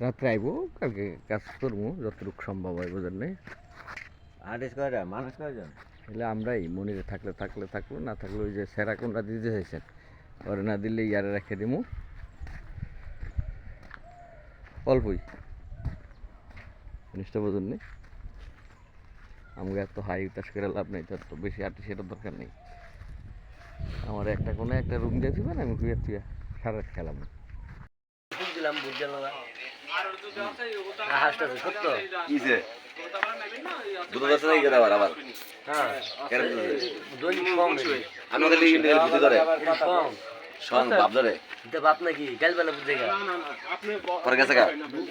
রাত্রে আইবো কালকে কাজ করব যতটুকু সম্ভব হয় বুঝলেন না আর্টিস্ট কয়টা? মানুষ কয়জন? তাহলে আমরাই মনিরে থাকলে থাকলে থাকল না থাকলে ওই যে সেরা কোনটা দিতে চাইছেন ওরে না দিলে ইয়ারে রেখে দিমু। অল্পই। জিনিসটা বুঝুন নি আমাকে এত হাই উতাস করে লাভ নেই তার তো বেশি আর্টি সেটার দরকার নেই। আমার একটা কোনো একটা রুম দিয়ে দিবেন আমি ঘুরে তুই সারা খেলাম দিলাম বুঝলাম। হ্যাঁ কেন দিতেছে? দৈনিক কম আমি ওদের লিগে লিগে বুঝি ধরে। শোন বাপ ধরে। এটা বাপ নাকি? গাল বেলা বুঝে গা। পরে গেছে গা। দুধ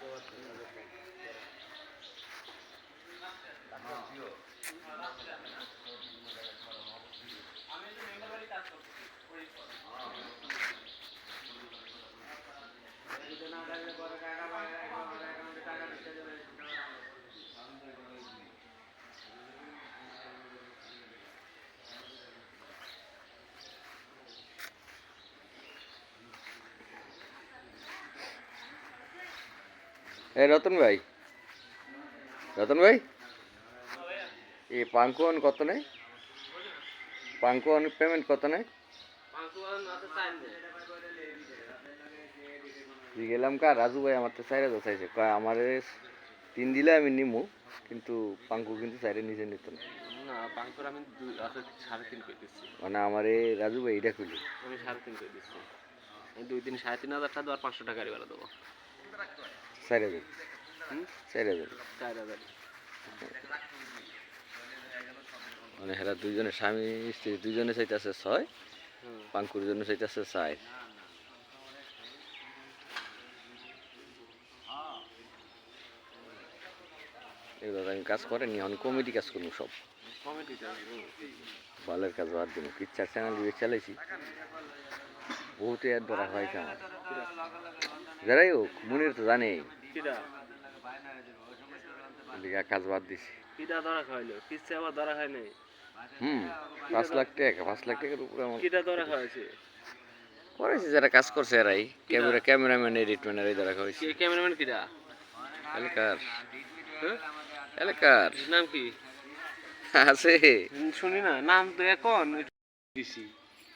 go up to another thing. এই রতন ভাই। রতন ভাই? এ পাঙ্কুয়ান কত নেই পাঙ্কুয়ান পেমেন্ট কত নেই গেলাম কা রাজু ভাই আমার তো চাইরে চাইছে কয় আমার তিন দিলে আমি নিমু কিন্তু পাঙ্কু কিন্তু চাইরে নিজে নিত না। মানে আমার রাজু ভাই এটা খুলি আমি সাড়ে তিন করে দিচ্ছি। দুই দিন সাড়ে তিন হাজার টাকা আর পাঁচশো টাকা গাড়ি ভাড়া দেবো। চাইরে দেবে চার হাজার মানে হেরা দুইজনে স্বামী স্ত্রী দুইজনে চাইতেছে ছয় পাঙ্কুর জন্য চাইতেছে চার। এগুলো আমি কাজ করেনি এখন কমিটি কাজ করব সব। ভালের কাজ বাদ দিব কিচ্ছার চ্যানেল দিয়ে চালাইছি। বহুত এর ধরা হয়েছে আমার যারাই হোক মনির তো জানেই। কিটা লিগা কাজ বাদ দিছি। কিটা ধরা খাইলো কিচ্ছে আবার ধরা খায় নাই? হুম পাঁচ লাখ টাকা পাঁচ লাখ টাকার উপরে আমার কিটা ধরা খাওয়াছে করেছে যারা কাজ করছে এরাই। ক্যামেরা ক্যামেরাম্যান এডিটম্যান এরাই ধরা হয়েছে ক্যামেরাম্যান কিটা? এলাকার। হ্যাঁ? এলাকার। নাম কি? আছে। শুনি না নাম তো এখন দিছি।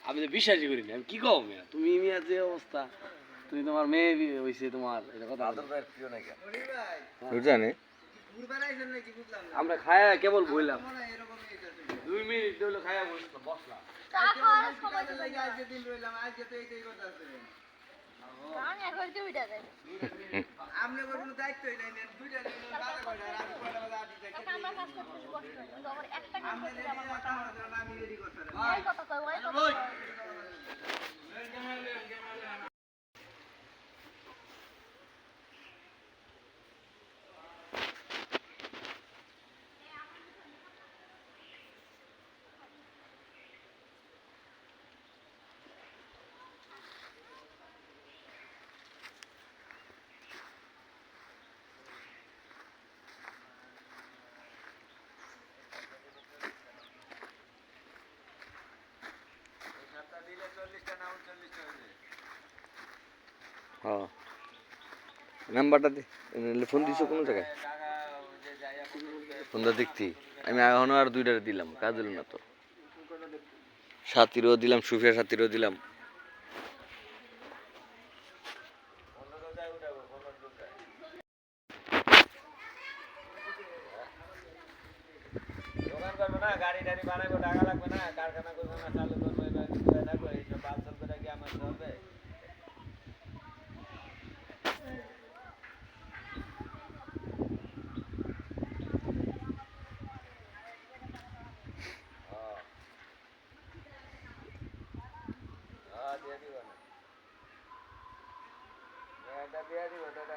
আমি তো বিশ্বাসই করি না আমি কি কও মিয়া? তুমি মিয়া যে অবস্থা। তুমি তোমার মেয়ে বিয়ে হইছে তোমার এটা কথা নাকি জানে আমরা খায়া কেবল বললাম দুই মিনিট হলো খায়া বসলাম। বসলাম আমি একবার দুইটা দেয় তখন আমরা কাজ করতে কষ্ট হয় কিন্তু আমার একটা কাজ করতে আমার মাথা ওই কথা কয় ওই কথা কয়। হ্যাঁ। নাম্বারটা ফোন দিছো কোনো জায়গায়? ফোনটা দেখতি। আমি এখনও আর দুইটা দিলাম, কাজ দিল না তো। সাথীরও দিলাম সুফিয়া সাথীরও দিলাম। গাড়ি টাড়ি লাগবে না, কারখানা করব না, চালু করব এইসব কি আমার চলবে দিব তো ওটা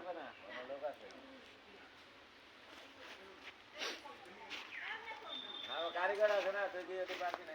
লাগবে না? লোক আছে। কারিগর আছে না তুই দিয়ে পারবি না